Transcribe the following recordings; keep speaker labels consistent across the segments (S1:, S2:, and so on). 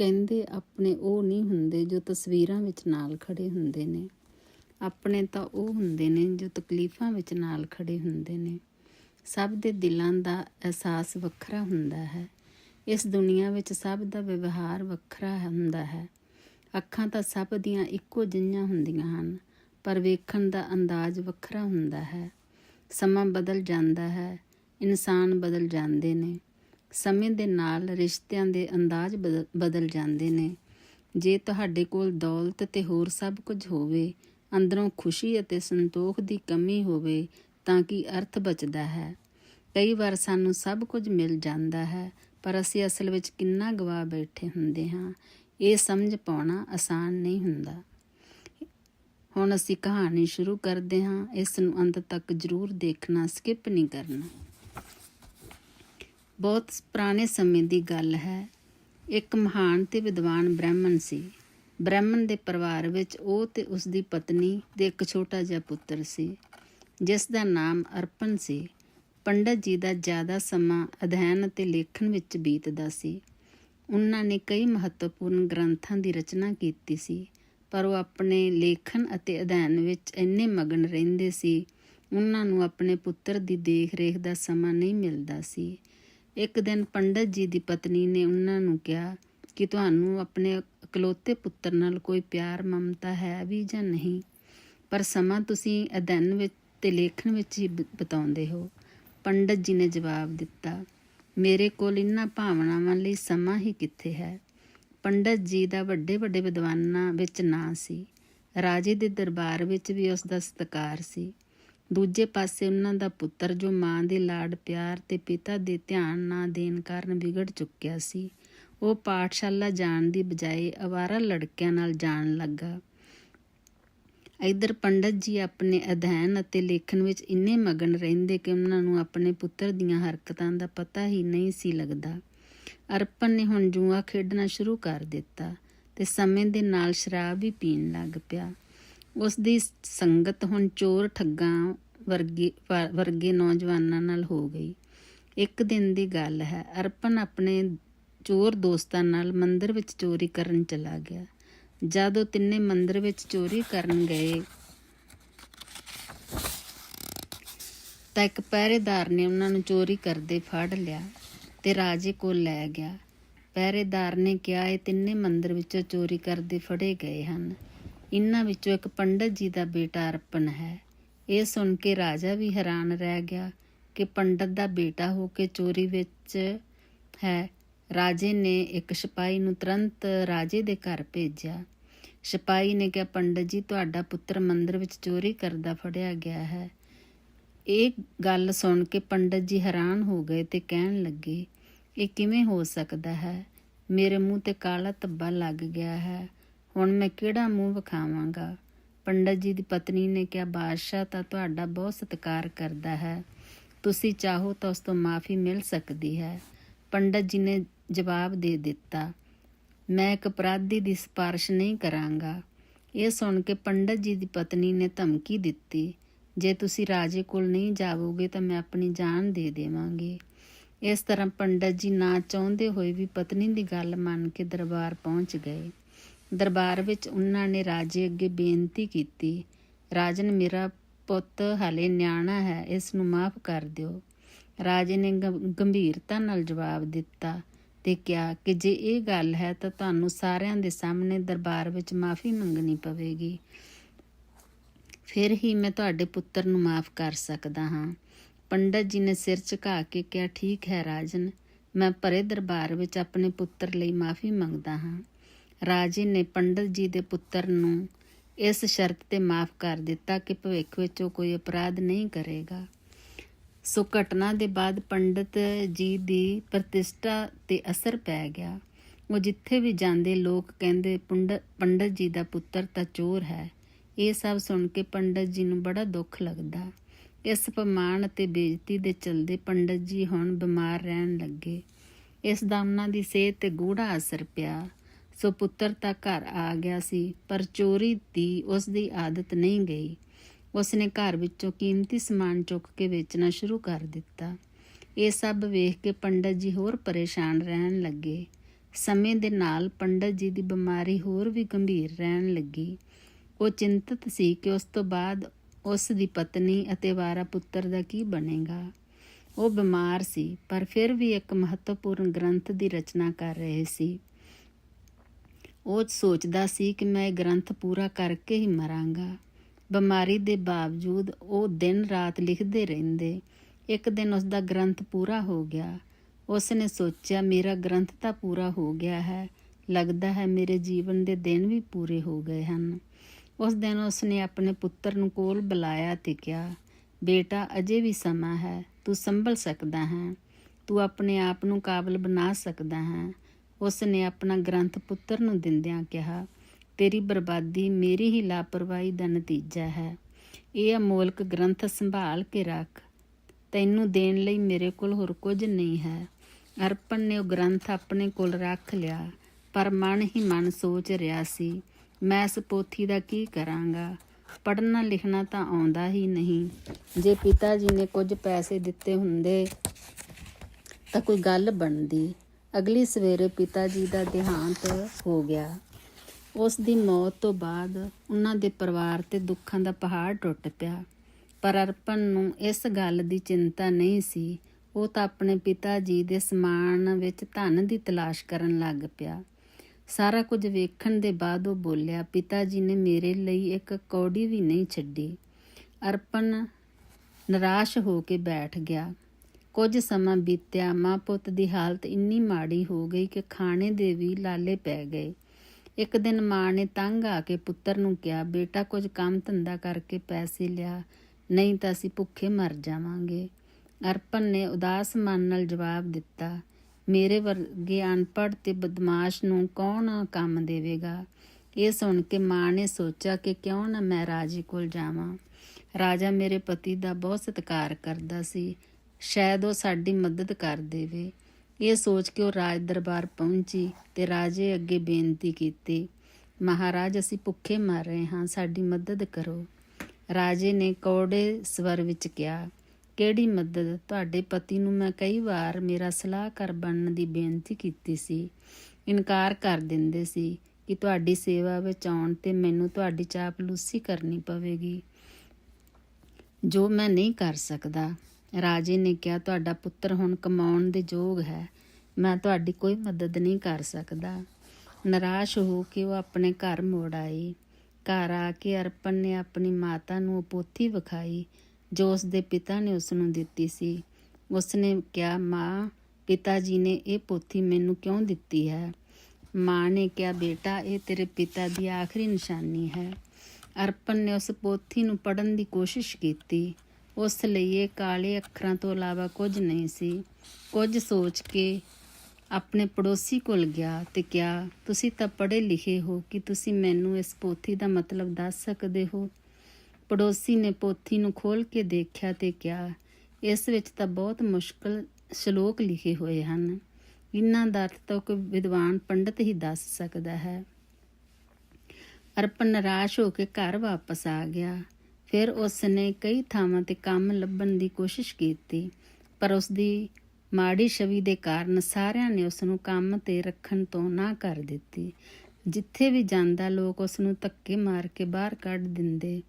S1: ਕਹਿੰਦੇ ਆਪਣੇ ਉਹ ਨਹੀਂ ਹੁੰਦੇ ਜੋ ਤਸਵੀਰਾਂ ਵਿੱਚ ਨਾਲ ਖੜੇ ਹੁੰਦੇ ਨੇ। ਆਪਣੇ ਤਾਂ ਉਹ ਹੁੰਦੇ ਨੇ ਜੋ ਤਕਲੀਫਾਂ ਵਿੱਚ ਨਾਲ ਖੜੇ ਹੁੰਦੇ ਨੇ। ਸਭ ਦੇ ਦਿਲਾਂ ਦਾ ਅਹਿਸਾਸ ਵੱਖਰਾ ਹੁੰਦਾ ਹੈ। ਇਸ ਦੁਨੀਆ ਵਿੱਚ ਸਭ ਦਾ ਵਿਵਹਾਰ ਵੱਖਰਾ ਹੁੰਦਾ ਹੈ। ਅੱਖਾਂ ਤਾਂ ਸਭ ਦੀਆਂ ਇੱਕੋ ਜਿਹੀਆਂ ਹੁੰਦੀਆਂ ਹਨ, ਪਰ ਵੇਖਣ ਦਾ ਅੰਦਾਜ਼ ਵੱਖਰਾ ਹੁੰਦਾ ਹੈ। ਸਮਾਂ ਬਦਲ ਜਾਂਦਾ ਹੈ, ਇਨਸਾਨ ਬਦਲ ਜਾਂਦੇ ਨੇ। ਸਮੇਂ ਦੇ ਨਾਲ ਰਿਸ਼ਤਿਆਂ ਦੇ ਅੰਦਾਜ਼ ਬਦਲ- ਬਦਲ ਜਾਂਦੇ ਨੇ। ਜੇ ਤੁਹਾਡੇ ਕੋਲ ਦੌਲਤ ਤੇ ਹੋਰ ਸਭ ਕੁਝ ਹੋਵੇ, ਅੰਦਰੋਂ ਖੁਸ਼ੀ ਅਤੇ ਸੰਤੋਖ ਦੀ ਕਮੀ ਹੋਵੇ, ਤਾਂ ਕੀ ਅਰਥ ਬਚਦਾ ਹੈ? ਕਈ ਵਾਰ ਸਾਨੂੰ ਸਭ ਕੁਝ ਮਿਲ ਜਾਂਦਾ ਹੈ, ਪਰ ਅਸੀਂ ਅਸਲ ਵਿੱਚ ਕਿੰਨਾ ਗਵਾ ਬੈਠੇ ਹੁੰਦੇ ਹਾਂ, ਇਹ ਸਮਝ ਪਾਉਣਾ ਆਸਾਨ ਨਹੀਂ ਹੁੰਦਾ। ਹੁਣ ਅਸੀਂ ਕਹਾਣੀ ਸ਼ੁਰੂ ਕਰਦੇ ਹਾਂ, ਇਸ ਨੂੰ ਅੰਤ ਤੱਕ ਜ਼ਰੂਰ ਦੇਖਣਾ, ਸਕਿਪ ਨਹੀਂ ਕਰਨਾ। ਬਹੁਤ ਪੁਰਾਣੇ ਸਮੇਂ ਦੀ ਗੱਲ ਹੈ। ਇੱਕ ਮਹਾਨ ਤੇ ਵਿਦਵਾਨ ਬ੍ਰਾਹਮਣ ਸੀ। ਬ੍ਰਾਹਮਣ ਦੇ ਪਰਿਵਾਰ ਵਿੱਚ ਉਹ ਤੇ ਉਸ ਦੀ ਪਤਨੀ ਤੇ ਇੱਕ ਛੋਟਾ ਜਿਹਾ ਪੁੱਤਰ ਸੀ, ਜਿਸ ਦਾ ਨਾਮ ਅਰਪਣ ਸੀ। ਪੰਡਤ ਜੀ ਦਾ ਜ਼ਿਆਦਾ ਸਮਾਂ ਅਧਿਐਨ ਅਤੇ ਲੇਖਣ ਵਿੱਚ ਬੀਤਦਾ ਸੀ। ਉਹਨਾਂ ਨੇ ਕਈ ਮਹੱਤਵਪੂਰਨ ਗ੍ਰੰਥਾਂ ਦੀ ਰਚਨਾ ਕੀਤੀ ਸੀ, ਪਰ ਉਹ ਆਪਣੇ ਲੇਖਣ ਅਤੇ ਅਧਿਐਨ ਵਿੱਚ ਇੰਨੇ ਮਗਨ ਰਹਿੰਦੇ ਸੀ, ਉਹਨਾਂ ਨੂੰ ਆਪਣੇ ਪੁੱਤਰ ਦੀ ਦੇਖ-ਰੇਖ ਦਾ ਸਮਾਂ ਨਹੀਂ ਮਿਲਦਾ ਸੀ। ਇੱਕ ਦਿਨ ਪੰਡਤ ਜੀ ਦੀ ਪਤਨੀ ਨੇ ਉਹਨਾਂ ਨੂੰ ਕਿਹਾ ਕਿ ਤੁਹਾਨੂੰ ਆਪਣੇ ਇਕਲੌਤੇ ਪੁੱਤਰ ਨਾਲ ਕੋਈ ਪਿਆਰ, ਮਮਤਾ ਹੈ ਵੀ ਜਾਂ ਨਹੀਂ? ਪਰ ਸਮਾਂ ਤੁਸੀਂ ਅਧਿਐਨ ਵਿੱਚ ਤੇ ਲੇਖਣ ਵਿੱਚ ਹੀ ਬ- ਬਿਤਾਉਂਦੇ ਹੋ। ਪੰਡਤ ਜੀ ਨੇ ਜਵਾਬ ਦਿੱਤਾ, ਮੇਰੇ ਕੋਲ ਇਨ੍ਹਾਂ ਭਾਵਨਾਵਾਂ ਲਈ ਸਮਾਂ ਹੀ ਕਿੱਥੇ ਹੈ? ਪੰਡਤ ਜੀ ਦਾ ਵੱਡੇ ਵੱਡੇ ਵਿਦਵਾਨਾਂ ਵਿੱਚ ਨਾਂ ਸੀ। ਰਾਜੇ ਦੇ ਦਰਬਾਰ ਵਿੱਚ ਵੀ ਉਸ ਦਾ ਸਤਿਕਾਰ ਸੀ। ਦੂਜੇ ਪਾਸੇ ਉਹਨਾਂ ਦਾ ਪੁੱਤਰ ਜੋ ਮਾਂ ਦੇ ਲਾਡ ਪਿਆਰ ਤੇ ਪਿਤਾ ਦੇ ਧਿਆਨ ਨਾ ਦੇਣ ਕਾਰਨ ਵਿਗੜ ਚੁੱਕਿਆ ਸੀ, ਉਹ ਪਾਠਸ਼ਾਲਾ ਜਾਣ ਦੀ ਬਜਾਏ ਅਵਾਰਾ ਲੜਕਿਆਂ ਨਾਲ ਜਾਣ ਲੱਗਾ। ਇਧਰ ਪੰਡਤ ਜੀ ਆਪਣੇ ਅਧਿਐਨ ਅਤੇ ਲੇਖਣ ਵਿੱਚ ਇੰਨੇ ਮਗਨ ਰਹਿੰਦੇ ਕਿ ਉਹਨਾਂ ਨੂੰ ਆਪਣੇ ਪੁੱਤਰ ਦੀਆਂ ਹਰਕਤਾਂ ਦਾ ਪਤਾ ਹੀ ਨਹੀਂ ਸੀ ਲੱਗਦਾ। ਅਰਪਨ ਨੇ ਹੁਣ ਜੂਆ ਖੇਡਣਾ ਸ਼ੁਰੂ ਕਰ ਦਿੱਤਾ ਤੇ ਸਮੇਂ ਦੇ ਨਾਲ ਸ਼ਰਾਬ ਵੀ ਪੀਣ ਲੱਗ ਪਿਆ। ਉਸ ਦੀ ਸੰਗਤ ਹੁਣ ਚੋਰ ਠੱਗਾਂ ਵਰਗੇ ਵਰਗੇ ਨੌਜਵਾਨਾਂ ਨਾਲ ਹੋ ਗਈ। ਇੱਕ ਦਿਨ ਦੀ ਗੱਲ ਹੈ ਅਰਪਨ ਆਪਣੇ ਚੋਰ ਦੋਸਤਾਂ ਨਾਲ ਮੰਦਰ ਵਿੱਚ ਚੋਰੀ ਕਰਨ ਚਲਾ ਗਿਆ। ਜਦ ਉਹ ਤਿੰਨੇ ਮੰਦਰ ਵਿੱਚ ਚੋਰੀ ਕਰਨ ਗਏ, ਤਾਂ ਇੱਕ ਪਹਿਰੇਦਾਰ ਨੇ ਉਹਨਾਂ ਨੂੰ ਚੋਰੀ ਕਰਦੇ ਫੜ ਲਿਆ ਤੇ ਰਾਜੇ ਕੋਲ ਲੈ ਗਿਆ। ਪਹਿਰੇਦਾਰ ਨੇ ਕਿਹਾ, ਇਹ ਤਿੰਨੇ ਮੰਦਰ ਵਿੱਚੋਂ ਚੋਰੀ ਕਰਦੇ ਫੜੇ ਗਏ ਹਨ। ਇਹਨਾਂ ਵਿੱਚੋਂ ਇੱਕ ਪੰਡਤ ਜੀ ਦਾ ਬੇਟਾ ਅਰਪਨ ਹੈ। ਇਹ ਸੁਣ ਕੇ ਰਾਜਾ ਵੀ ਹੈਰਾਨ ਰਹਿ ਗਿਆ ਕਿ ਪੰਡਤ ਦਾ ਬੇਟਾ ਹੋ ਕੇ ਚੋਰੀ ਵਿੱਚ ਹੈ। ਰਾਜੇ ਨੇ ਇੱਕ ਸਿਪਾਹੀ ਨੂੰ ਤੁਰੰਤ ਰਾਜੇ ਦੇ ਘਰ ਭੇਜਿਆ। ਸਿਪਾਹੀ ਨੇ ਕਿਹਾ, ਪੰਡਤ ਜੀ, ਤੁਹਾਡਾ ਪੁੱਤਰ ਮੰਦਰ ਵਿੱਚ ਚੋਰੀ ਕਰਦਾ ਫੜਿਆ ਗਿਆ ਹੈ। ਇਹ ਗੱਲ ਸੁਣ ਕੇ ਪੰਡਤ ਜੀ ਹੈਰਾਨ ਹੋ ਗਏ ਤੇ ਕਹਿਣ ਲੱਗੇ, ਇਹ ਕਿਵੇਂ ਹੋ ਸਕਦਾ ਹੈ? ਮੇਰੇ ਮੂੰਹ ਤੇ ਕਾਲਾ ਧੱਬਾ ਲੱਗ ਗਿਆ ਹੈ। ਹੁਣ ਮੈਂ ਕਿਹੜਾ ਮੂੰਹ ਵਿਖਾਵਾਂਗਾ? ਪੰਡਤ ਜੀ ਦੀ ਪਤਨੀ ਨੇ ਕਿਹਾ, ਬਾਦਸ਼ਾਹ ਤਾਂ ਤੁਹਾਡਾ ਬਹੁਤ ਸਤਿਕਾਰ ਕਰਦਾ ਹੈ। ਤੁਸੀਂ ਚਾਹੋ ਤਾਂ ਉਸ ਤੋਂ ਮਾਫੀ ਮਿਲ ਸਕਦੀ ਹੈ। ਪੰਡਤ ਜੀ ਨੇ ਜਵਾਬ ਦੇ ਦਿੱਤਾ, ਮੈਂ ਇੱਕ ਅਪਰਾਧੀ ਦੀ ਸਿਫਾਰਿਸ਼ ਨਹੀਂ ਕਰਾਂਗਾ। ਇਹ ਸੁਣ ਕੇ ਪੰਡਤ ਜੀ ਦੀ ਪਤਨੀ ਨੇ ਧਮਕੀ ਦਿੱਤੀ, ਜੇ ਤੁਸੀਂ ਰਾਜੇ ਕੋਲ ਨਹੀਂ ਜਾਵੋਗੇ ਤਾਂ ਮੈਂ ਆਪਣੀ ਜਾਨ ਦੇ ਦੇਵਾਂਗੀ। ਇਸ ਤਰ੍ਹਾਂ ਪੰਡਤ ਜੀ ਨਾ ਚਾਹੁੰਦੇ ਹੋਏ ਵੀ ਪਤਨੀ ਦੀ ਗੱਲ ਮੰਨ ਕੇ ਦਰਬਾਰ ਪਹੁੰਚ ਗਏ। ਦਰਬਾਰ ਵਿੱਚ ਉਹਨਾਂ ਨੇ ਰਾਜੇ ਅੱਗੇ ਬੇਨਤੀ ਕੀਤੀ, ਰਾਜਨ, ਮੇਰਾ ਪੁੱਤ ਹਲੇ ਨਿਆਣਾ ਹੈ, ਇਸ ਨੂੰ ਮਾਫ ਕਰ ਦਿਓ। ਰਾਜੇ ਨੇ ਗੰਭੀਰਤਾ ਨਾਲ ਜਵਾਬ ਦਿੱਤਾ ਤੇ ਕਿਹਾ ਕਿ ਜੇ ਇਹ ਗੱਲ ਹੈ ਤਾਂ ਤੁਹਾਨੂੰ ਸਾਰਿਆਂ ਦੇ ਸਾਹਮਣੇ ਦਰਬਾਰ ਵਿੱਚ ਮਾਫੀ ਮੰਗਣੀ ਪਵੇਗੀ। ਫਿਰ ਹੀ ਮੈਂ ਤੁਹਾਡੇ ਪੁੱਤਰ ਨੂੰ ਮਾਫ ਕਰ ਸਕਦਾ ਹਾਂ। ਪੰਡਤ ਜੀ ਨੇ ਸਿਰ ਝੁਕਾ ਕੇ ਕਿਹਾ, ਠੀਕ ਹੈ ਰਾਜਨ, ਮੈਂ ਭਰੇ ਦਰਬਾਰ ਵਿੱਚ ਆਪਣੇ ਪੁੱਤਰ ਲਈ ਮਾਫੀ ਮੰਗਦਾ ਹਾਂ। ਰਾਜੇ ਨੇ ਪੰਡਤ ਜੀ ਦੇ ਪੁੱਤਰ ਨੂੰ ਇਸ ਸ਼ਰਤ ਤੇ ਮਾਫ ਕਰ ਦਿੱਤਾ ਕਿ ਭਵਿੱਖ ਵਿੱਚ ਉਹ ਕੋਈ ਅਪਰਾਧ ਨਹੀਂ ਕਰੇਗਾ। ਸੋ ਘਟਨਾ ਦੇ ਬਾਅਦ ਪੰਡਤ ਜੀ ਦੀ ਪ੍ਰਤਿਸ਼ਠਾ ਤੇ ਅਸਰ ਪੈ ਗਿਆ। ਉਹ ਜਿੱਥੇ ਵੀ ਜਾਂਦੇ ਲੋਕ ਕਹਿੰਦੇ, ਪੰਡ- ਪੰਡਤ ਜੀ ਦਾ ਪੁੱਤਰ ਤਾਂ ਚੋਰ ਹੈ। ਇਹ ਸਭ ਸੁਣ ਕੇ ਪੰਡਤ ਜੀ ਨੂੰ ਬੜਾ ਦੁੱਖ ਲੱਗਦਾ। ਇਸ ਪਮਾਨ ਅਤੇ ਬੇਇੱਜ਼ਤੀ ਦੇ ਚਲਦੇ ਪੰਡਤ ਜੀ ਹੁਣ ਬਿਮਾਰ ਰਹਿਣ ਲੱਗੇ। ਇਸ ਦਾ ਉਹਨਾਂ ਦੀ ਸਿਹਤ ਤੇ ਗੂੜਾ ਅਸਰ ਪਿਆ। ਸੋ ਪੁੱਤਰ ਤਾਂ ਘਰ ਆ ਗਿਆ ਸੀ, ਪਰ ਚੋਰੀ ਦੀ ਉਸ ਦੀ ਆਦਤ ਨਹੀਂ ਗਈ। ਉਸ ਨੇ ਘਰ ਵਿੱਚੋਂ ਕੀਮਤੀ ਸਮਾਨ ਚੁੱਕ ਕੇ ਵੇਚਣਾ ਸ਼ੁਰੂ ਕਰ ਦਿੱਤਾ। ਇਹ ਸਭ ਵੇਖ ਕੇ ਪੰਡਤ ਜੀ ਹੋਰ ਪਰੇਸ਼ਾਨ ਰਹਿਣ ਲੱਗੇ। ਸਮੇਂ ਦੇ ਨਾਲ ਪੰਡਤ ਜੀ ਦੀ ਬਿਮਾਰੀ ਹੋਰ ਵੀ ਗੰਭੀਰ ਰਹਿਣ ਲੱਗੀ। ਉਹ ਚਿੰਤਤ ਸੀ ਕਿ ਉਸ ਤੋਂ ਬਾਅਦ ਉਸ ਦੀ ਪਤਨੀ ਅਤੇ ਵਾਰਾ ਪੁੱਤਰ ਦਾ ਕੀ ਬਣੇਗਾ। ਉਹ ਬਿਮਾਰ ਸੀ, ਪਰ ਫਿਰ ਵੀ ਇੱਕ ਮਹੱਤਵਪੂਰਨ ਗ੍ਰੰਥ ਦੀ ਰਚਨਾ ਕਰ ਰਹੇ ਸੀ। ਉਹ ਸੋਚਦਾ ਸੀ ਕਿ ਮੈਂ ਇਹ ਗ੍ਰੰਥ ਪੂਰਾ ਕਰਕੇ ਹੀ ਮਰਾਂਗਾ। ਬਿਮਾਰੀ ਦੇ ਬਾਵਜੂਦ ਉਹ ਦਿਨ ਰਾਤ ਲਿਖਦੇ ਰਹਿੰਦੇ। ਇੱਕ ਦਿਨ ਉਸ ਦਾ ਗ੍ਰੰਥ ਪੂਰਾ ਹੋ ਗਿਆ। ਉਸ ਨੇ ਸੋਚਿਆ, ਮੇਰਾ ਗ੍ਰੰਥ ਤਾਂ ਪੂਰਾ ਹੋ ਗਿਆ ਹੈ। ਲੱਗਦਾ ਹੈ ਮੇਰੇ ਜੀਵਨ ਦੇ ਦਿਨ ਵੀ ਪੂਰੇ ਹੋ ਗਏ ਹਨ। ਉਸ ਦਿਨ ਉਸ ਨੇ ਆਪਣੇ ਪੁੱਤਰ ਨੂੰ ਕੋਲ ਬੁਲਾਇਆ ਤੇ ਕਿਹਾ, ਬੇਟਾ, ਅਜੇ ਵੀ ਸਮਾਂ ਹੈ। ਤੂੰ ਸੰਭਲ ਸਕਦਾ ਹੈ। ਤੂੰ ਆਪਣੇ ਆਪ ਨੂੰ ਕਾਬਲ ਬਣਾ ਸਕਦਾ ਹੈ। ਉਸ ਨੇ ਆਪਣਾ ਗ੍ਰੰਥ ਪੁੱਤਰ ਨੂੰ ਦਿੰਦਿਆਂ ਕਿਹਾ, ਤੇਰੀ ਬਰਬਾਦੀ ਮੇਰੀ ਹੀ ਲਾਪਰਵਾਹੀ ਦਾ ਨਤੀਜਾ ਹੈ। ਇਹ ਅਮੋਲਕ ਗ੍ਰੰਥ ਸੰਭਾਲ ਕੇ ਰੱਖ। ਤੈਨੂੰ ਦੇਣ ਲਈ ਮੇਰੇ ਕੋਲ ਹੋਰ ਕੁਝ ਨਹੀਂ ਹੈ। ਅਰਪਣ ਨੇ ਉਹ ਗ੍ਰੰਥ ਆਪਣੇ ਕੋਲ ਰੱਖ ਲਿਆ। ਪਰ ਮਨ ਹੀ ਮਨ ਸੋਚ ਰਿਹਾ ਸੀ, ਮੈਂ ਇਸ ਪੋਥੀ ਦਾ ਕੀ ਕਰਾਂਗਾ? ਪੜ੍ਹਨਾ ਲਿਖਣਾ ਤਾਂ ਆਉਂਦਾ ਹੀ ਨਹੀਂ। ਜੇ ਪਿਤਾ ਜੀ ਨੇ ਕੁਝ ਪੈਸੇ ਦਿੱਤੇ ਹੁੰਦੇ ਤਾਂ ਕੋਈ ਗੱਲ ਬਣਦੀ। ਅਗਲੀ ਸਵੇਰੇ ਪਿਤਾ ਜੀ ਦਾ ਦੇਹਾਂਤ ਹੋ ਗਿਆ। ਉਸ ਦੀ ਮੌਤ ਤੋਂ ਬਾਅਦ ਉਹਨਾਂ ਦੇ ਪਰਿਵਾਰ ਤੇ ਦੁੱਖਾਂ ਦਾ ਪਹਾੜ ਟੁੱਟ ਪਿਆ। ਪਰ ਅਰਪਣ ਨੂੰ ਇਸ ਗੱਲ ਦੀ ਚਿੰਤਾ ਨਹੀਂ ਸੀ। ਉਹ ਤਾਂ ਆਪਣੇ ਪਿਤਾ ਜੀ ਦੇ ਸਮਾਨ ਵਿੱਚ ਧਨ ਦੀ ਤਲਾਸ਼ ਕਰਨ ਲੱਗ ਪਿਆ। ਸਾਰਾ ਕੁਝ ਵੇਖਣ ਦੇ ਬਾਅਦ ਉਹ ਬੋਲਿਆ, ਪਿਤਾ ਜੀ ਨੇ ਮੇਰੇ ਲਈ ਇੱਕ ਕੌੜੀ ਵੀ ਨਹੀਂ ਛੱਡੀ। ਅਰਪਣ ਨਿਰਾਸ਼ ਹੋ ਕੇ ਬੈਠ ਗਿਆ। ਕੁਝ ਸਮਾਂ ਬੀਤਿਆ, ਮਾਂ ਪੁੱਤ ਦੀ ਹਾਲਤ ਇੰਨੀ ਮਾੜੀ ਹੋ ਗਈ ਕਿ ਖਾਣੇ ਦੇ ਵੀ ਲਾਲੇ ਪੈ ਗਏ। ਇੱਕ ਦਿਨ ਮਾਂ ਨੇ ਤੰਗ ਆ ਕੇ ਪੁੱਤਰ ਨੂੰ ਕਿਹਾ, ਬੇਟਾ, ਕੁਝ ਕੰਮ ਧੰਦਾ ਕਰਕੇ ਪੈਸੇ ਲਿਆ, ਨਹੀਂ ਤਾਂ ਅਸੀਂ ਭੁੱਖੇ ਮਰ ਜਾਵਾਂਗੇ। ਅਰਪਣ ਨੇ ਉਦਾਸ ਮਨ ਨਾਲ ਜਵਾਬ ਦਿੱਤਾ, ਮੇਰੇ ਵਰਗੇ ਅਨਪੜ੍ਹ ਤੇ ਬਦਮਾਸ਼ ਨੂੰ ਕੌਣ ਕੰਮ ਦੇਵੇਗਾ? ਇਹ ਸੁਣ ਕੇ ਮਾਂ ਨੇ ਸੋਚਿਆ ਕਿ ਕਿਉਂ ਨਾ ਮੈਂ ਰਾਜੇ ਕੋਲ ਜਾਵਾਂ। ਰਾਜਾ ਮੇਰੇ ਪਤੀ ਦਾ ਬਹੁਤ ਸਤਿਕਾਰ ਕਰਦਾ ਸੀ। ਸ਼ਾਇਦ ਉਹ ਸਾਡੀ ਮਦਦ ਕਰ ਦੇਵੇ। ਇਹ ਸੋਚ ਕੇ ਉਹ ਰਾਜ ਦਰਬਾਰ ਪਹੁੰਚੀ ਤੇ ਰਾਜੇ ਅੱਗੇ ਬੇਨਤੀ ਕੀਤੀ, ਮਹਾਰਾਜ, ਅਸੀਂ ਭੁੱਖੇ ਮਰ ਰਹੇ ਹਾਂ, ਸਾਡੀ ਮਦਦ ਕਰੋ। ਰਾਜੇ ਨੇ ਕੌੜੇ ਸਵਰ ਵਿੱਚ ਕਿਹਾ, ਕਿਹੜੀ ਮਦਦ? ਤੁਹਾਡੇ ਪਤੀ ਨੂੰ ਮੈਂ ਕਈ ਵਾਰ ਮੇਰਾ ਸਲਾਹਕਾਰ ਬਣਨ ਦੀ ਬੇਨਤੀ ਕੀਤੀ ਸੀ। ਇਨਕਾਰ ਕਰ ਦਿੰਦੇ ਸੀ ਕਿ ਤੁਹਾਡੀ ਸੇਵਾ ਵਿੱਚ ਆਉਣ ਤੇ ਮੈਨੂੰ ਤੁਹਾਡੀ ਚਾਪਲੂਸੀ ਕਰਨੀ ਪਵੇਗੀ, ਜੋ ਮੈਂ ਨਹੀਂ ਕਰ ਸਕਦਾ। ਰਾਜੇ ਨੇ ਕਿਹਾ, ਤੁਹਾਡਾ ਪੁੱਤਰ ਹੁਣ ਕਮਾਉਣ ਦੇ ਯੋਗ ਹੈ। ਮੈਂ ਤੁਹਾਡੀ ਕੋਈ ਮਦਦ ਨਹੀਂ ਕਰ ਸਕਦਾ। ਨਿਰਾਸ਼ ਹੋ ਕੇ ਉਹ ਆਪਣੇ ਘਰ ਮੋੜ ਆਈ। ਘਰ ਆ ਕੇ ਅਰਪਣ ਨੇ ਆਪਣੀ ਮਾਤਾ ਨੂੰ ਉਹ ਪੋਥੀ ਵਿਖਾਈ, ਜੋ ਉਸ ਦੇ ਪਿਤਾ ਨੇ ਉਸ ਨੂੰ ਦਿੱਤੀ ਸੀ। ਉਸ ਨੇ ਕਿਹਾ, ਮਾਂ ਪਿਤਾ ਜੀ ਨੇ ਇਹ ਪੋਥੀ ਮੈਨੂੰ ਕਿਉਂ ਦਿੱਤੀ ਹੈ? ਮਾਂ ਨੇ ਕਿਹਾ, ਬੇਟਾ, ਇਹ ਤੇਰੇ ਪਿਤਾ ਦੀ ਆਖਰੀ ਨਿਸ਼ਾਨੀ ਹੈ। ਅਰਪਣ ਨੇ ਉਸ ਪੋਥੀ ਨੂੰ ਪੜਨ ਦੀ ਕੋਸ਼ਿਸ਼ ਕੀਤੀ। ਉਸ ਲਈ ਇਹ ਕਾਲੇ ਅੱਖਰਾਂ ਤੋਂ ਇਲਾਵਾ ਕੁਝ ਨਹੀਂ ਸੀ। ਕੁਝ ਸੋਚ ਕੇ ਆਪਣੇ ਪੜੋਸੀ ਕੋਲ ਗਿਆ ਤੇ ਕਿਹਾ, ਤੁਸੀਂ ਤਾਂ ਪੜ੍ਹੇ ਲਿਖੇ ਹੋ, ਕਿ ਤੁਸੀਂ ਮੈਨੂੰ ਇਸ ਪੋਥੀ ਦਾ ਮਤਲਬ ਦੱਸ ਸਕਦੇ ਹੋ? ਪੜੋਸੀ ਨੇ ਪੋਥੀ ਨੂੰ ਖੋਲ ਕੇ ਦੇਖਿਆ ਤੇ ਕਿਹਾ, ਇਸ ਵਿੱਚ ਤਾਂ ਬਹੁਤ ਮੁਸ਼ਕਲ ਸ਼ਲੋਕ ਲਿਖੇ ਹੋਏ ਹਨ। ਇਹਨਾਂ ਦਾ ਅਰਥ ਤਾਂ ਕੋਈ ਵਿਦਵਾਨ ਪੰਡਤ ਹੀ ਦੱਸ ਸਕਦਾ ਹੈ। ਅਰਪਣ ਨਿਰਾਸ਼ ਹੋ ਕੇ ਘਰ ਵਾਪਸ ਆ ਗਿਆ। ਫਿਰ ਉਸ ਨੇ ਕਈ ਥਾਵਾਂ ਤੇ ਕੰਮ ਲੱਭਣ ਦੀ ਕੋਸ਼ਿਸ਼ ਕੀਤੀ, ਪਰ ਉਸ ਦੀ ਮਾੜੀ ਛਵੀ ਦੇ ਕਾਰਨ ਸਾਰਿਆਂ ਨੇ ਉਸ ਨੂੰ ਕੰਮ ਤੇ ਰੱਖਣ ਤੋਂ ਨਾ ਕਰ ਦਿੱਤੀ। ਜਿੱਥੇ ਵੀ ਜਾਂਦਾ ਲੋਕ ਉਸ ਨੂੰ ਧੱਕੇ ਮਾਰ ਕੇ ਬਾਹਰ ਕੱਢ ਦਿੰਦੇ।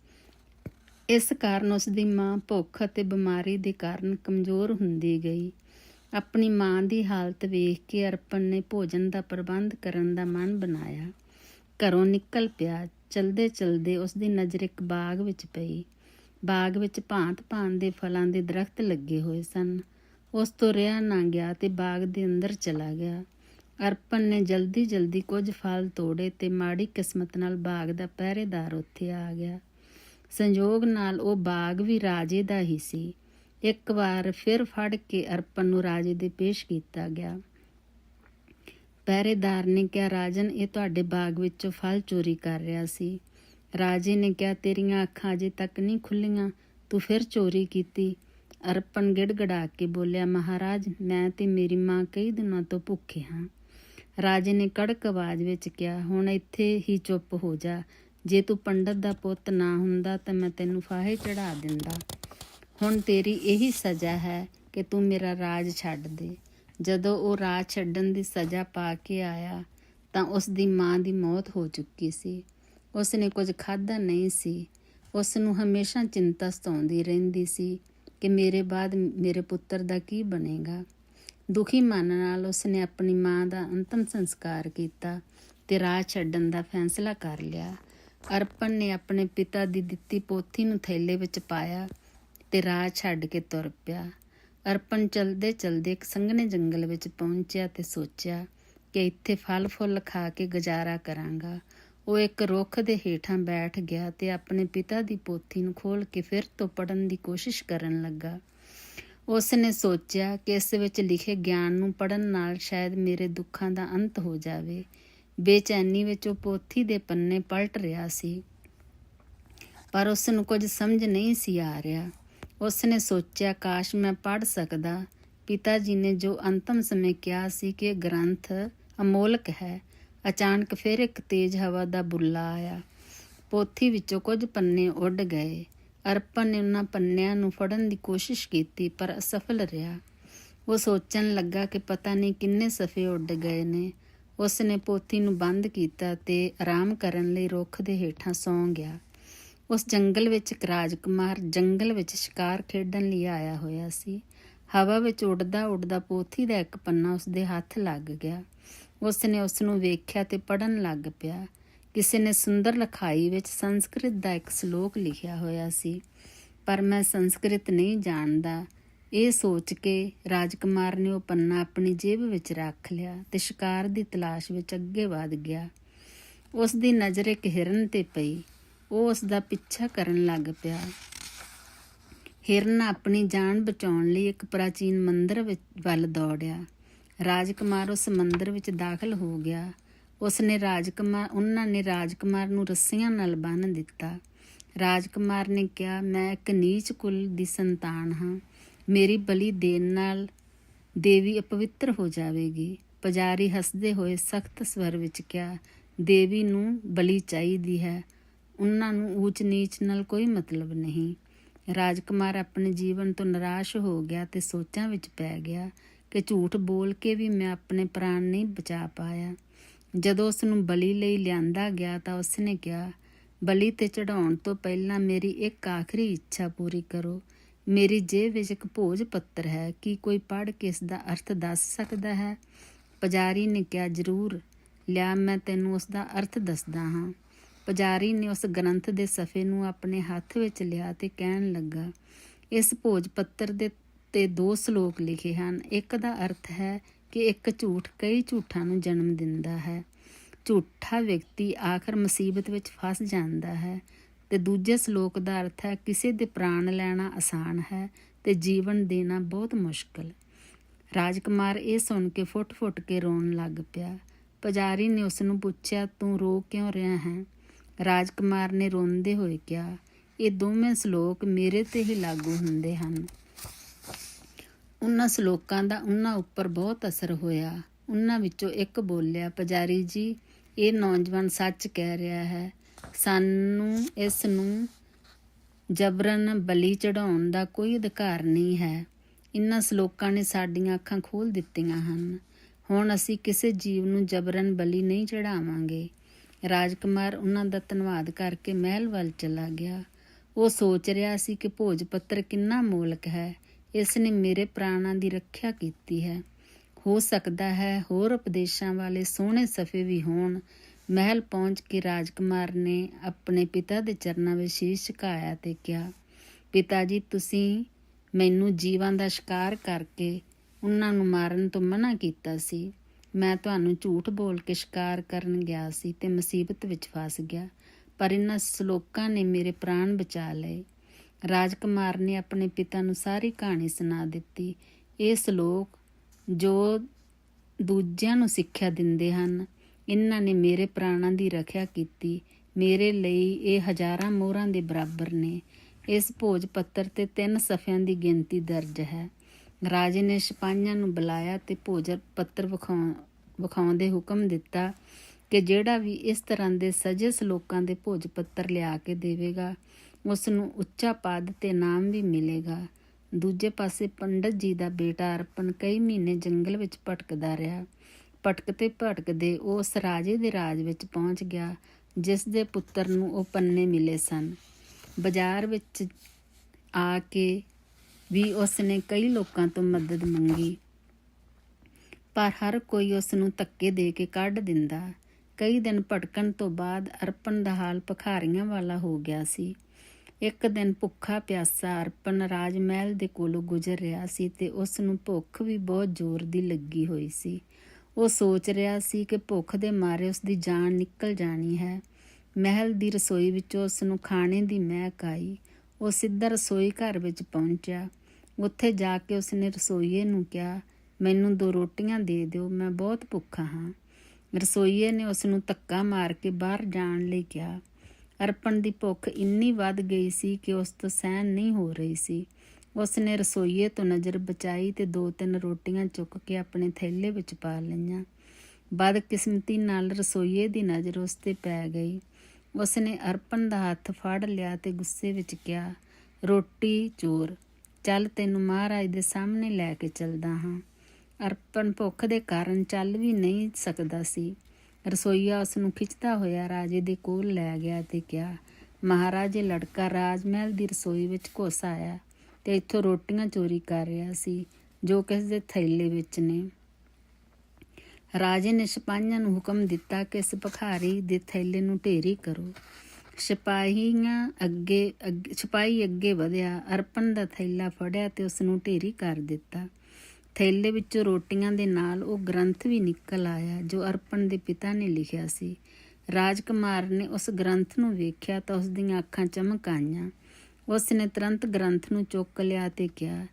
S1: ਇਸ ਕਾਰਨ ਉਸ ਦੀ ਮਾਂ ਭੁੱਖ ਅਤੇ ਬਿਮਾਰੀ ਦੇ ਕਾਰਨ ਕਮਜ਼ੋਰ ਹੁੰਦੀ ਗਈ। ਆਪਣੀ ਮਾਂ ਦੀ ਹਾਲਤ ਵੇਖ ਕੇ ਅਰਪਣ ਨੇ ਭੋਜਨ ਦਾ ਪ੍ਰਬੰਧ ਕਰਨ ਦਾ ਮਨ ਬਣਾਇਆ। ਘਰੋਂ ਨਿਕਲ ਪਿਆ ਚਲਦੇ ਚਲਦੇ ਉਸ ਦੀ ਨਜ਼ਰ ਇੱਕ ਬਾਗ ਵਿੱਚ ਪਈ। ਬਾਗ ਵਿੱਚ ਭਾਂਤ-ਭਾਂਤ ਦੇ ਫਲਾਂ ਦੇ ਦਰਖਤ ਲੱਗੇ ਹੋਏ ਸਨ। ਉਸ ਤੋਂ ਰਿਹਾ ਨਾ ਗਿਆ ਤੇ ਬਾਗ ਦੇ ਅੰਦਰ ਚਲਾ ਗਿਆ। ਅਰਪਣ ਨੇ ਜਲਦੀ ਜਲਦੀ ਕੁਝ ਫਲ ਤੋੜੇ ਤੇ ਮਾੜੀ ਕਿਸਮਤ ਨਾਲ ਬਾਗ ਦਾ ਪਹਿਰੇਦਾਰ ਉੱਥੇ ਆ ਗਿਆ। ਸੰਯੋਗ ਨਾਲ ਉਹ ਬਾਗ ਵੀ ਰਾਜੇ ਦਾ ਹੀ ਸੀ। ਇੱਕ ਵਾਰ ਫਿਰ ਫੜ ਕੇ ਅਰਪਣ ਨੂੰ ਰਾਜੇ ਦੇ ਪੇਸ਼ ਕੀਤਾ ਗਿਆ। ਪਹਿਰੇਦਾਰ ਨੇ ਕਿਹਾ, ਰਾਜਨ, ਇਹ ਤੁਹਾਡੇ ਬਾਗ ਵਿੱਚੋਂ ਫਲ ਚੋਰੀ ਕਰ ਰਿਹਾ ਸੀ। ਰਾਜੇ ਨੇ ਕਿਹਾ, ਤੇਰੀਆਂ ਅੱਖਾਂ ਅਜੇ ਤੱਕ ਨਹੀਂ ਖੁੱਲੀਆਂ ਤੂੰ ਫਿਰ ਚੋਰੀ ਕੀਤੀ। ਅਰਪਣ ਗਿੜਗੜਾ ਕੇ ਬੋਲਿਆ, ਮਹਾਰਾਜ, ਮੈਂ ਤੇ ਮੇਰੀ ਮਾਂ ਕਈ ਦਿਨਾਂ ਤੋਂ ਭੁੱਖੇ ਹਾਂ। ਰਾਜੇ ਨੇ ਕੜਕ ਆਵਾਜ਼ ਵਿੱਚ ਕਿਹਾ, ਹੁਣ ਇੱਥੇ ਹੀ ਚੁੱਪ ਹੋ ਜਾ। ਜੇ ਤੂੰ ਪੰਡਤ ਦਾ ਪੁੱਤ ਨਾ ਹੁੰਦਾ ਤਾਂ ਮੈਂ ਤੈਨੂੰ ਫਾਹੇ ਚੜਾ ਦਿੰਦਾ। ਹੁਣ ਤੇਰੀ ਇਹੀ ਸਜ਼ਾ ਹੈ ਕਿ ਤੂੰ ਮੇਰਾ ਰਾਜ ਛੱਡ ਦੇ। ਜਦੋਂ ਉਹ ਰਾਹ ਛੱਡਣ ਦੀ ਸਜ਼ਾ ਪਾ ਕੇ ਆਇਆ ਤਾਂ ਉਸ ਦੀ ਮਾਂ ਦੀ ਮੌਤ ਹੋ ਚੁੱਕੀ ਸੀ। ਉਸ ਨੇ ਕੁਝ ਖਾਧਾ ਨਹੀਂ ਸੀ। ਉਸ ਨੂੰ ਹਮੇਸ਼ਾ ਚਿੰਤਾ ਸਤਾਉਂਦੀ ਰਹਿੰਦੀ ਸੀ ਕਿ ਮੇਰੇ ਬਾਅਦ ਮੇਰੇ ਪੁੱਤਰ ਦਾ ਕੀ ਬਣੇਗਾ। ਦੁਖੀ ਮਨ ਨਾਲ ਉਸ ਨੇ ਆਪਣੀ ਮਾਂ ਦਾ ਅੰਤਮ ਸੰਸਕਾਰ ਕੀਤਾ ਤੇ ਰਾਹ ਛੱਡਣ ਦਾ ਫੈਸਲਾ ਕਰ ਲਿਆ। ਅਰਪਨ ਨੇ ਆਪਣੇ ਪਿਤਾ ਦੀ ਦਿੱਤੀ ਪੋਥੀ ਨੂੰ ਥੈਲੇ ਵਿੱਚ ਪਾਇਆ ਤੇ ਰਾਹ ਛੱਡ ਕੇ ਤੁਰ ਪਿਆ। ਅਰਪਣ ਚਲਦੇ ਚਲਦੇ ਇੱਕ ਸੰਘਣੇ ਜੰਗਲ ਵਿੱਚ ਪਹੁੰਚਿਆ ਤੇ ਸੋਚਿਆ ਕਿ ਇੱਥੇ ਫਲ ਫੁੱਲ ਖਾ ਕੇ ਗੁਜ਼ਾਰਾ ਕਰਾਂਗਾ। ਉਹ ਇੱਕ ਰੁੱਖ ਦੇ ਹੇਠਾਂ ਬੈਠ ਗਿਆ ਤੇ ਆਪਣੇ ਪਿਤਾ ਦੀ ਪੋਥੀ ਨੂੰ ਖੋਲ ਕੇ ਫਿਰ ਤੋਂ ਪੜਨ ਦੀ ਕੋਸ਼ਿਸ਼ ਕਰਨ ਲੱਗਾ। ਉਸ ਨੇ ਸੋਚਿਆ ਕਿ ਇਸ ਵਿੱਚ ਲਿਖੇ ਗਿਆਨ ਨੂੰ ਪੜਨ ਨਾਲ ਸ਼ਾਇਦ ਮੇਰੇ ਦੁੱਖਾਂ ਦਾ ਅੰਤ ਹੋ ਜਾਵੇ। ਬੇਚੈਨੀ ਵਿੱਚ ਉਹ ਪੋਥੀ ਦੇ ਪੰਨੇ ਪਲਟ ਰਿਹਾ ਸੀ। ਪਰ ਉਸ ਨੂੰ ਕੁਝ ਸਮਝ ਨਹੀਂ ਸੀ ਆ ਰਿਹਾ। ਉਸ ਨੇ ਸੋਚਿਆ, ਕਾਸ਼ ਮੈਂ ਪੜ ਸਕਦਾ। ਪਿਤਾ ਜੀ ਨੇ ਜੋ ਅੰਤਮ ਸਮੇਂ ਕਿਹਾ ਸੀ ਕਿ ਗ੍ਰੰਥ ਅਮੋਲਕ ਹੈ, ਅਚਾਨਕ ਫਿਰ ਇੱਕ ਤੇਜ਼ ਹਵਾ ਦਾ ਬੁੱਲਾ ਆਇਆ। ਪੋਥੀ ਵਿੱਚੋਂ ਕੁਝ ਪੰਨੇ ਉੱਡ ਗਏ। ਅਰਪਨ ਨੇ ਉਹਨਾਂ ਪੰਨਿਆਂ ਨੂੰ ਫੜਨ ਦੀ ਕੋਸ਼ਿਸ਼ ਕੀਤੀ, ਪਰ ਅਸਫਲ ਰਿਹਾ। ਉਹ ਸੋਚਣ ਲੱਗਾ ਕਿ ਪਤਾ ਨਹੀਂ ਕਿੰਨੇ ਸਫੇ ਉੱਡ ਗਏ ਨੇ। ਉਸ ਨੇ ਪੋਥੀ ਨੂੰ ਬੰਦ ਕੀਤਾ ਤੇ ਆਰਾਮ ਕਰਨ ਲਈ ਰੁੱਖ ਦੇ ਹੇਠਾਂ ਸੌਂ ਗਿਆ। ਉਸ ਜੰਗਲ ਵਿੱਚ ਇੱਕ ਰਾਜਕੁਮਾਰ ਜੰਗਲ ਵਿੱਚ ਸ਼ਿਕਾਰ ਖੇਡਣ ਲਈ ਆਇਆ ਹੋਇਆ ਸੀ। ਹਵਾ ਵਿੱਚ ਉੱਡਦਾ ਉੱਡਦਾ ਪੋਥੀ ਦਾ ਇੱਕ ਪੰਨਾ ਉਸਦੇ ਹੱਥ ਲੱਗ ਗਿਆ। ਉਸ ਨੇ ਉਸ ਨੂੰ ਵੇਖਿਆ ਤੇ ਪੜਨ ਲੱਗ ਪਿਆ। ਕਿਸੇ ਨੇ ਸੁੰਦਰ ਲਖਾਈ ਵਿੱਚ ਸੰਸਕ੍ਰਿਤ ਦਾ ਇੱਕ ਸ਼ਲੋਕ ਲਿਖਿਆ ਹੋਇਆ ਸੀ। ਪਰ ਮੈਂ ਸੰਸਕ੍ਰਿਤ ਨਹੀਂ ਜਾਣਦਾ। ਇਹ ਸੋਚ ਕੇ ਰਾਜਕੁਮਾਰ ਨੇ ਉਹ ਪੰਨਾ ਆਪਣੀ ਜੇਬ ਵਿੱਚ ਰੱਖ ਲਿਆ ਤੇ ਸ਼ਿਕਾਰ ਦੀ ਤਲਾਸ਼ ਵਿੱਚ ਅੱਗੇ ਵਧ ਗਿਆ। ਉਸ ਦੀ ਨਜ਼ਰ ਇੱਕ ਹਿਰਨ ਤੇ ਪਈ। ਉਹ ਉਸ ਦਾ ਪਿੱਛਾ ਕਰਨ ਲੱਗ ਪਿਆ। ਹਿਰਨ ਆਪਣੀ ਜਾਨ ਬਚਾਉਣ ਲਈ ਇੱਕ ਪ੍ਰਾਚੀਨ ਮੰਦਰ ਵਿੱਚ ਵੱਲ ਦੌੜਿਆ। ਰਾਜਕੁਮਾਰ ਉਸ ਮੰਦਰ ਵਿੱਚ ਦਾਖਲ ਹੋ ਗਿਆ। ਉਸ ਨੇ ਰਾਜਕੁਮਾਰ, ਉਹਨਾਂ ਨੇ ਰਾਜਕੁਮਾਰ ਨੂੰ ਰੱਸੀਆਂ ਨਾਲ ਬੰਨ੍ਹ ਦਿੱਤਾ। ਰਾਜਕੁਮਾਰ ਨੇ ਕਿਹਾ, ਮੈਂ ਇੱਕ ਨੀਚ ਕੁਲ ਦੀ ਸੰਤਾਨ ਹਾਂ। ਮੇਰੀ ਬਲੀ ਦੇਣ ਨਾਲ ਦੇਵੀ ਅਪਵਿੱਤਰ ਹੋ ਜਾਵੇਗੀ। ਪੁਜਾਰੀ ਹੱਸਦੇ ਹੋਏ ਸਖਤ ਸਵਰ ਵਿੱਚ ਕਿਹਾ, ਦੇਵੀ ਨੂੰ ਬਲੀ ਚਾਹੀਦੀ ਹੈ। ਉਹਨਾਂ ਨੂੰ ਊਚ ਨੀਚ ਨਾਲ ਕੋਈ ਮਤਲਬ ਨਹੀਂ। ਰਾਜਕੁਮਾਰ ਆਪਣੇ ਜੀਵਨ ਤੋਂ ਨਿਰਾਸ਼ ਹੋ ਗਿਆ ਤੇ ਸੋਚਾਂ ਵਿੱਚ ਪੈ ਗਿਆ ਕਿ ਝੂਠ ਬੋਲ ਕੇ ਵੀ ਮੈਂ ਆਪਣੇ ਪ੍ਰਾਣ ਨਹੀਂ ਬਚਾ ਪਾਇਆ। ਜਦੋਂ ਉਸ ਨੂੰ ਬਲੀ ਲਈ ਲਿਆਂਦਾ ਗਿਆ ਤਾਂ ਉਸ ਨੇ ਕਿਹਾ, ਬਲੀ ਤੇ ਚੜਾਉਣ ਤੋਂ ਪਹਿਲਾਂ ਮੇਰੀ ਇੱਕ ਆਖਰੀ ਇੱਛਾ ਪੂਰੀ ਕਰੋ। ਮੇਰੀ ਜੇਬ ਵਿੱਚ ਇੱਕ ਭੋਜ ਪੱਤਰ ਹੈ। ਕੀ ਕੋਈ ਪੜ੍ਹ ਕੇ ਇਸ ਦਾ ਅਰਥ ਦੱਸ ਸਕਦਾ ਹੈ? ਪੁਜਾਰੀ ਨੇ ਕਿਹਾ, ਜ਼ਰੂਰ। ਲਿਆ, ਮੈਂ ਤੈਨੂੰ ਉਸ ਦਾ ਅਰਥ ਦੱਸਦਾ ਹਾਂ। ਪੁਜਾਰੀ ਨੇ ਉਸ ਗ੍ਰੰਥ ਦੇ ਸਫੇ ਨੂੰ ਆਪਣੇ ਹੱਥ ਵਿੱਚ ਲਿਆ ਤੇ ਕਹਿਣ ਲੱਗਾ, ਇਸ ਭੋਜ ਪੱਤਰ ਦੇ ਤੇ ਦੋ ਸ਼ਲੋਕ ਲਿਖੇ ਹਨ। ਇੱਕ ਦਾ ਅਰਥ ਹੈ ਕਿ ਇੱਕ ਝੂਠ ਕਈ ਝੂਠਾਂ ਨੂੰ ਜਨਮ ਦਿੰਦਾ ਹੈ। ਝੂਠਾ ਵਿਅਕਤੀ ਆਖਰ ਮੁਸੀਬਤ ਵਿੱਚ ਫਸ ਜਾਂਦਾ ਹੈ ਤੇ ਦੂਜੇ ਸ਼ਲੋਕ ਦਾ ਅਰਥ ਹੈ, ਕਿਸੇ ਦੇ ਪ੍ਰਾਣ ਲੈਣਾ ਆਸਾਨ ਹੈ ਤੇ ਜੀਵਨ ਦੇਣਾ ਬਹੁਤ ਮੁਸ਼ਕਲ। ਰਾਜਕੁਮਾਰ ਇਹ ਸੁਣ ਕੇ ਫੁੱਟ-ਫੁੱਟ ਕੇ ਰੋਣ ਲੱਗ ਪਿਆ। ਪੁਜਾਰੀ ਨੇ ਉਸ ਨੂੰ ਪੁੱਛਿਆ, ਤੂੰ ਰੋ ਕਿਉਂ ਰਿਹਾ ਹੈ? ਰਾਜਕੁਮਾਰ ਨੇ ਰੋਂਦੇ ਹੋਏ ਕਿਹਾ, ਇਹ ਦੋਵੇਂ ਸ਼ਲੋਕ ਮੇਰੇ ਤੇ ਹੀ ਲਾਗੂ ਹੁੰਦੇ ਹਨ। ਉਹਨਾਂ ਸ਼ਲੋਕਾਂ ਦਾ ਉਹਨਾਂ ਉੱਪਰ ਬਹੁਤ ਅਸਰ ਹੋਇਆ। ਉਹਨਾਂ ਵਿੱਚੋਂ ਇੱਕ ਬੋਲਿਆ, ਪੁਜਾਰੀ ਜੀ, ਇਹ ਨੌਜਵਾਨ ਸੱਚ ਕਹਿ ਰਿਹਾ ਹੈ। ਸਾਨੂੰ ਇਸ ਨੂੰ ਜਬਰਨ ਬਲੀ ਚੜਾਉਣ ਦਾ ਕੋਈ ਅਧਿਕਾਰ ਨਹੀਂ ਹੈ। ਇਹਨਾਂ ਸ਼ਲੋਕਾਂ ਨੇ ਸਾਡੀਆਂ ਅੱਖਾਂ ਖੋਲ ਦਿੱਤੀਆਂ ਹਨ। ਹੁਣ ਅਸੀਂ ਕਿਸੇ ਜੀਵ ਨੂੰ ਜਬਰਨ ਬਲੀ ਨਹੀਂ ਚੜਾਵਾਂਗੇ ਰਾਜਕੁਮਾਰ ਉਹਨਾਂ ਦਾ ਧੰਨਵਾਦ ਕਰਕੇ ਮਹਿਲ ਵੱਲ ਚਲਾ ਗਿਆ। ਉਹ ਸੋਚ ਰਿਹਾ ਸੀ ਕਿ ਭੋਜ ਪੱਤਰ ਕਿੰਨਾ ਮੋਲਕ ਹੈ। ਇਸ ਨੇ ਮੇਰੇ ਪ੍ਰਾਣਾਂ ਦੀ ਰੱਖਿਆ ਕੀਤੀ ਹੈ। ਹੋ ਸਕਦਾ ਹੈ ਹੋਰ ਉਪਦੇਸ਼ਾਂ ਵਾਲੇ ਸੋਹਣੇ ਸਫੇ ਵੀ ਹੋਣ। ਮਹਿਲ ਪਹੁੰਚ ਕੇ ਰਾਜਕੁਮਾਰ ਨੇ ਆਪਣੇ ਪਿਤਾ ਦੇ ਚਰਨਾਂ ਵਿੱਚ ਸ਼ੀਸ਼ ਝੁਕਾਇਆ ਤੇ ਕਿਹਾ, ਪਿਤਾ ਜੀ, ਤੁਸੀਂ ਮੈਨੂੰ ਜੀਵਾਂ ਦਾ ਸ਼ਿਕਾਰ ਕਰਕੇ ਉਹਨਾਂ ਨੂੰ ਮਾਰਨ ਤੋਂ ਮਨਾ ਕੀਤਾ ਸੀ। ਮੈਂ ਤੁਹਾਨੂੰ ਝੂਠ ਬੋਲ ਕੇ ਸ਼ਿਕਾਰ ਕਰਨ ਗਿਆ ਸੀ ਤੇ ਮੁਸੀਬਤ ਵਿੱਚ ਫਸ ਗਿਆ, ਪਰ ਇਹਨਾਂ ਸ਼ਲੋਕਾਂ ਨੇ ਮੇਰੇ ਪ੍ਰਾਣ ਬਚਾ ਲਏ। ਰਾਜਕੁਮਾਰ ਨੇ ਆਪਣੇ ਪਿਤਾ ਨੂੰ ਸਾਰੀ ਕਹਾਣੀ ਸੁਣਾ ਦਿੱਤੀ। ਇਹ ਸ਼ਲੋਕ ਜੋ ਦੂਜਿਆਂ ਨੂੰ ਸਿੱਖਿਆ ਦਿੰਦੇ ਹਨ, ਇਹਨਾਂ ਨੇ ਮੇਰੇ ਪ੍ਰਾਣਾਂ ਦੀ ਰੱਖਿਆ ਕੀਤੀ। ਮੇਰੇ ਲਈ ਇਹ ਹਜ਼ਾਰਾਂ ਮੋਹਰਾਂ ਦੇ ਬਰਾਬਰ ਨੇ। ਇਸ ਭੋਜ ਪੱਤਰ ਤੇ ਤਿੰਨ ਸਫ਼ਿਆਂ ਦੀ ਗਿਣਤੀ ਦਰਜ ਹੈ। ਰਾਜੇ ਨੇ ਸਿਪਾਹੀਆਂ ਨੂੰ ਬੁਲਾਇਆ ਤੇ ਭੋਜਨ ਪੱਤਰ ਵਿਖਾਉਣ, ਵਿਖਾਉਂਦੇ ਹੁਕਮ ਦਿੱਤਾ ਕਿ ਜਿਹੜਾ ਵੀ ਇਸ ਤਰ੍ਹਾਂ ਦੇ ਸਜੇ ਸ਼ਲੋਕਾਂ ਦੇ ਭੋਜ ਪੱਤਰ ਲਿਆ ਕੇ ਦੇਵੇਗਾ ਉਸ ਨੂੰ ਉੱਚਾ ਪਦ ਤੇ ਨਾਮ ਵੀ ਮਿਲੇਗਾ। ਦੂਜੇ ਪਾਸੇ ਪੰਡਤ ਜੀ ਦਾ ਬੇਟਾ ਅਰਪਣ ਕਈ ਮਹੀਨੇ ਜੰਗਲ ਵਿੱਚ ਭਟਕਦਾ ਰਿਹਾ। ਭਟਕਦੇ ਭਟਕਦੇ ਉਹ ਉਸ ਰਾਜੇ ਦੇ ਰਾਜ ਵਿੱਚ ਪਹੁੰਚ ਗਿਆ, ਜਿਸ ਦੇ ਪੁੱਤਰ ਨੂੰ ਉਹ ਪੰਨੇ ਮਿਲੇ ਸਨ। ਬਾਜ਼ਾਰ ਵਿੱਚ ਆ ਕੇ ਵੀ ਉਸ ਨੇ ਕਈ ਲੋਕਾਂ ਤੋਂ ਮਦਦ ਮੰਗੀ। ਪਰ ਹਰ ਕੋਈ ਉਸ ਨੂੰ ਧੱਕੇ ਦੇ ਕੇ ਕੱਢ ਦਿੰਦਾ। ਕਈ ਦਿਨ ਭਟਕਣ ਤੋਂ ਬਾਅਦ ਅਰਪਣ ਦਾ ਹਾਲ ਭਖਾਰੀਆਂ ਵਾਲਾ ਹੋ ਗਿਆ ਸੀ। ਇੱਕ ਦਿਨ ਭੁੱਖਾ ਪਿਆਸਾ ਅਰਪਣ ਰਾਜ ਮਹਿਲ ਦੇ ਕੋਲੋਂ ਗੁਜ਼ਰ ਰਿਹਾ ਸੀ ਤੇ ਉਸ ਨੂੰ ਭੁੱਖ ਵੀ ਬਹੁਤ ਜ਼ੋਰ ਦੀ ਲੱਗੀ ਹੋਈ ਸੀ। ਉਹ ਸੋਚ ਰਿਹਾ ਸੀ ਕਿ ਭੁੱਖ ਦੇ ਮਾਰੇ ਉਸ ਦੀ ਜਾਨ ਨਿਕਲ ਜਾਣੀ ਹੈ। ਮਹਿਲ ਦੀ ਰਸੋਈ ਵਿੱਚੋਂ ਉਸ ਨੂੰ ਖਾਣੇ ਦੀ ਮਹਿਕ ਆਈ। ਉਹ ਸਿੱਧਾ ਰਸੋਈ ਘਰ ਵਿੱਚ ਪਹੁੰਚਿਆ। ਉੱਥੇ ਜਾ ਕੇ ਉਸਨੇ ਰਸੋਈਏ ਨੂੰ ਕਿਹਾ, ਮੈਨੂੰ ਦੋ ਰੋਟੀਆਂ ਦੇ ਦਿਓ, ਮੈਂ ਬਹੁਤ ਭੁੱਖਾ ਹਾਂ। ਰਸੋਈਏ ਨੇ ਉਸ ਨੂੰ ਧੱਕਾ ਮਾਰ ਕੇ ਬਾਹਰ ਜਾਣ ਲਈ ਕਿਹਾ। ਅਰਪਣ ਦੀ ਭੁੱਖ ਇੰਨੀ ਵੱਧ ਗਈ ਸੀ ਕਿ ਉਸ ਤੋਂ ਸਹਿਣ ਨਹੀਂ ਹੋ ਰਹੀ ਸੀ। ਉਸ ਨੇ ਰਸੋਈਏ ਤੋਂ ਨਜ਼ਰ ਬਚਾਈ ਤੇ ਦੋ ਤਿੰਨ ਰੋਟੀਆਂ ਚੁੱਕ ਕੇ ਆਪਣੇ ਥੈਲੇ ਵਿੱਚ ਪਾ ਲਈਆਂ। ਬਦਕਿਸਮਤੀ ਨਾਲ ਰਸੋਈਏ ਦੀ ਨਜ਼ਰ ਉਸ ਤੇ ਪੈ ਗਈ। ਉਸ ਨੇ ਅਰਪਣ ਦਾ ਹੱਥ ਫੜ ਲਿਆ ਤੇ ਗੁੱਸੇ ਵਿੱਚ ਕਿਹਾ, ਰੋਟੀ, ਚੋਰ ਚੱਲ ਤੈਨੂੰ ਮਹਾਰਾਜ ਦੇ ਸਾਹਮਣੇ ਲੈ ਕੇ ਚੱਲਦਾ ਹਾਂ। ਅਰਪਣ ਭੁੱਖ ਦੇ ਕਾਰਨ ਚੱਲ ਵੀ ਨਹੀਂ ਸਕਦਾ ਸੀ। ਰਸੋਈਆ ਉਸ ਨੂੰ ਖਿੱਚਦਾ ਹੋਇਆ ਰਾਜੇ ਦੇ ਕੋਲ ਲੈ ਗਿਆ ਤੇ ਕਿਹਾ, ਮਹਾਰਾਜੇ, ਲੜਕਾ ਰਾਜ ਮਹਿਲ ਦੀ ਰਸੋਈ ਵਿੱਚ ਘੁਸ ਆਇਆ ਤੇ ਇੱਥੋਂ ਰੋਟੀਆਂ ਚੋਰੀ ਕਰ ਰਿਹਾ ਸੀ, ਜੋ ਕਿਸ ਦੇ ਥੈਲੇ ਵਿੱਚ ਨੇ। ਰਾਜੇ ਨੇ ਸਿਪਾਹੀਆਂ ਨੂੰ ਹੁਕਮ ਦਿੱਤਾ ਕਿ ਇਸ ਭਖਾਰੀ ਦੇ ਥੈਲੇ ਨੂੰ ਢੇਰੀ ਕਰੋ। ਸਿਪਾਹੀਆਂ ਅੱਗੇ, ਅੱਗੇ- ਸਿਪਾਹੀ ਅੱਗੇ ਵਧਿਆ, ਅਰਪਣ ਦਾ ਥੈਲਾ ਫੜਿਆ ਤੇ ਉਸ ਨੂੰ ਢੇਰੀ ਕਰ ਦਿੱਤਾ। ਥੈਲੇ ਵਿੱਚੋਂ ਰੋਟੀਆਂ ਦੇ ਨਾਲ ਉਹ ਗ੍ਰੰਥ ਵੀ ਨਿਕਲ ਆਇਆ, ਜੋ ਅਰਪਣ ਦੇ ਪਿਤਾ ਨੇ ਲਿਖਿਆ ਸੀ। ਰਾਜਕੁਮਾਰ ਨੇ ਉਸ ਗ੍ਰੰਥ ਨੂੰ ਵੇਖਿਆ ਤਾਂ ਉਸ ਦੀਆਂ ਅੱਖਾਂ ਚਮਕ ਆਈਆਂ ਉਸ ਨੇ ਤੁਰੰਤ ਗ੍ਰੰਥ ਨੂੰ ਚੁੱਕ ਲਿਆ ਤੇ ਕਿਹਾ,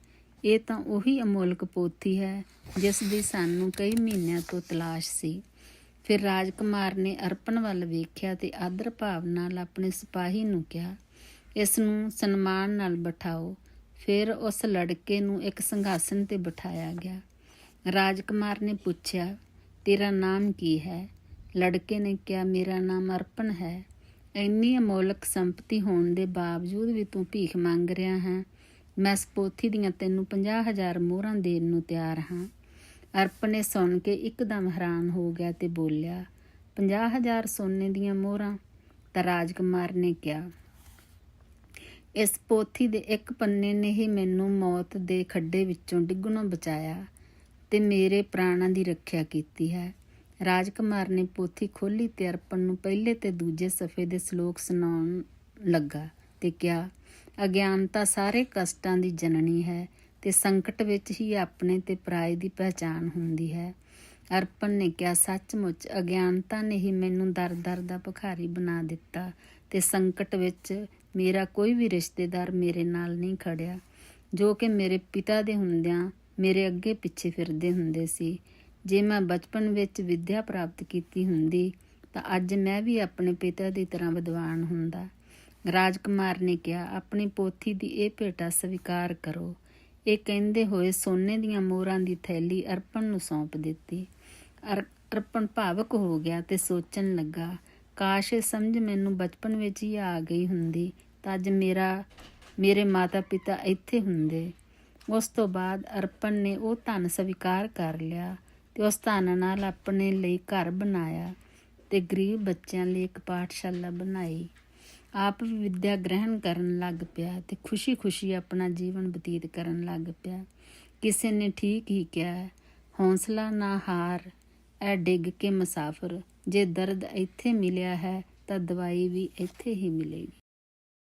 S1: ਇਹ ਤਾਂ ਉਹੀ ਅਮੋਲਕ ਪੋਥੀ ਹੈ, ਜਿਸ ਦੀ ਸਾਨੂੰ ਕਈ ਮਹੀਨਿਆਂ ਤੋਂ ਤਲਾਸ਼ ਸੀ। ਫਿਰ ਰਾਜਕੁਮਾਰ ਨੇ ਅਰਪਣ ਵੱਲ ਵੇਖਿਆ ਤੇ ਆਦਰ ਭਾਵ ਨਾਲ ਆਪਣੇ ਸਿਪਾਹੀ ਨੂੰ ਕਿਹਾ, ਇਸ ਨੂੰ ਸਨਮਾਨ ਨਾਲ ਬਿਠਾਓ। ਫਿਰ ਉਸ ਲੜਕੇ ਨੂੰ ਇੱਕ ਸੰਘਾਸਨ ਤੇ ਬਿਠਾਇਆ ਗਿਆ। ਰਾਜਕੁਮਾਰ ਨੇ ਪੁੱਛਿਆ, ਤੇਰਾ ਨਾਮ ਕੀ ਹੈ? ਲੜਕੇ ਨੇ ਕਿਹਾ, ਮੇਰਾ ਨਾਮ ਅਰਪਣ ਹੈ। ਇੰਨੀ ਅਮੋਲਕ ਸੰਪਤੀ ਹੋਣ ਦੇ ਬਾਵਜੂਦ ਵੀ ਤੂੰ ਭੀਖ ਮੰਗ ਰਿਹਾ ਹੈ, ਮੈਂ ਸਪੋਥੀ ਦੀਆਂ ਤੈਨੂੰ 50000 ਮੋਹਰਾਂ ਦੇਣ ਨੂੰ ਤਿਆਰ ਹਾਂ। ਅਰਪਣ ਨੇ ਸੁਣ ਕੇ ਇੱਕਦਮ ਹੈਰਾਨ ਹੋ ਗਿਆ ਤੇ ਬੋਲਿਆ 50000 ਸੋਨੇ ਦੀਆਂ ਮੋਹਰਾਂ, ਤਾਂ ਰਾਜਕੁਮਾਰ ਨੇ ਕਿਹਾ। ਇਸ ਪੋਥੀ ਦੇ ਇੱਕ ਪੰਨੇ ਨੇ ਹੀ ਮੈਨੂੰ ਮੌਤ ਦੇ ਖੱਡੇ ਵਿੱਚੋਂ ਡਿੱਗਣੋਂ ਬਚਾਇਆ ਤੇ ਮੇਰੇ ਪ੍ਰਾਣਾਂ ਦੀ ਰੱਖਿਆ ਕੀਤੀ ਹੈ। ਰਾਜਕੁਮਾਰ ਨੇ ਪੋਥੀ ਖੋਲੀ ਤੇ ਅਰਪਣ ਨੂੰ ਪਹਿਲੇ ਤੇ ਦੂਜੇ ਸਫੇ ਦੇ ਸ਼ਲੋਕ ਸੁਣਾਉਣ ਲੱਗਾ ਤੇ ਕਿਹਾ, ਅਗਿਆਨਤਾ ਸਾਰੇ ਕਸ਼ਟਾਂ ਦੀ ਜਨਨੀ ਹੈ ਤੇ ਸੰਕਟ ਵਿੱਚ ਹੀ ਆਪਣੇ ਤੇ ਪਰਾਏ ਦੀ ਪਹਿਚਾਨ ਹੁੰਦੀ ਹੈ। ਅਰਪਣ ਨੇ ਕਿਹਾ, ਸੱਚਮੁੱਚ ਅਗਿਆਨਤਾ ਨੇ ਹੀ ਮੈਨੂੰ ਦਰ-ਦਰ ਦਾ ਭਿਖਾਰੀ ਬਣਾ ਦਿੱਤਾ ਤੇ ਸੰਕਟ ਵਿੱਚ ਮੇਰਾ ਕੋਈ ਵੀ ਰਿਸ਼ਤੇਦਾਰ ਮੇਰੇ ਨਾਲ ਨਹੀਂ ਖੜਿਆ। ਜੋ ਕਿ ਮੇਰੇ ਪਿਤਾ ਦੇ ਹੁੰਦਿਆਂ ਮੇਰੇ ਅੱਗੇ ਪਿੱਛੇ ਫਿਰਦੇ ਹੁੰਦੇ ਸੀ। ਜੇ ਮੈਂ ਬਚਪਨ ਵਿੱਚ ਵਿੱਦਿਆ ਪ੍ਰਾਪਤ ਕੀਤੀ ਹੁੰਦੀ, ਤਾਂ ਅੱਜ ਮੈਂ ਵੀ ਆਪਣੇ ਪਿਤਾ ਦੀ ਤਰ੍ਹਾਂ ਵਿਦਵਾਨ ਹੁੰਦਾ। ਰਾਜਕੁਮਾਰ ਨੇ ਕਿਹਾ, ਆਪਣੀ ਪੋਥੀ ਦੀ ਇਹ ਭੇਟਾ ਸਵੀਕਾਰ ਕਰੋ। ਇਹ ਕਹਿੰਦੇ ਹੋਏ ਸੋਨੇ ਦੀਆਂ ਮੋਹਰਾਂ ਦੀ ਥੈਲੀ ਅਰਪਣ ਨੂੰ ਸੌਂਪ ਦਿੱਤੀ। ਅਰ- ਅਰਪਣ ਭਾਵਕ ਹੋ ਗਿਆ ਤੇ ਸੋਚਣ ਲੱਗਾ, ਕਾਸ਼ ਇਹ ਸਮਝ ਮੈਨੂੰ ਬਚਪਨ ਵਿੱਚ ਹੀ ਆ ਗਈ ਹੁੰਦੀ, ਤਾਂ ਅੱਜ ਮੇਰਾ, ਮੇਰੇ ਮਾਤਾ ਪਿਤਾ ਇੱਥੇ ਹੁੰਦੇ। ਉਸ ਤੋਂ ਬਾਅਦ ਅਰਪਣ ਨੇ ਉਹ ਧਨ ਸਵੀਕਾਰ ਕਰ ਲਿਆ ਤੇ ਉਸ ਧਨ ਨਾਲ ਆਪਣੇ ਲਈ ਘਰ ਬਣਾਇਆ ਤੇ ਗਰੀਬ ਬੱਚਿਆਂ ਲਈ ਇੱਕ ਪਾਠਸ਼ਾਲਾ ਬਣਾਈ। ਆਪ ਵੀ ਵਿਦਿਆ ਗ੍ਰਹਿਣ ਕਰਨ ਲੱਗ ਪਿਆ ਤੇ ਖੁਸ਼ੀ-ਖੁਸ਼ੀ ਆਪਣਾ ਜੀਵਨ ਬਤੀਤ ਕਰਨ ਲੱਗ ਪਿਆ। ਕਿਸੇ ਨੇ ਠੀਕ ਹੀ ਕਿਹਾ, ਹੌਸਲਾ ਨਾ ਹਾਰ ਐ ਡਿੱਗ ਕੇ ਮੁਸਾਫਰ। ਜੇ ਦਰਦ ਇੱਥੇ ਮਿਲਿਆ ਹੈ, ਤਾਂ ਦਵਾਈ ਵੀ ਇੱਥੇ ਹੀ ਮਿਲੇਗੀ।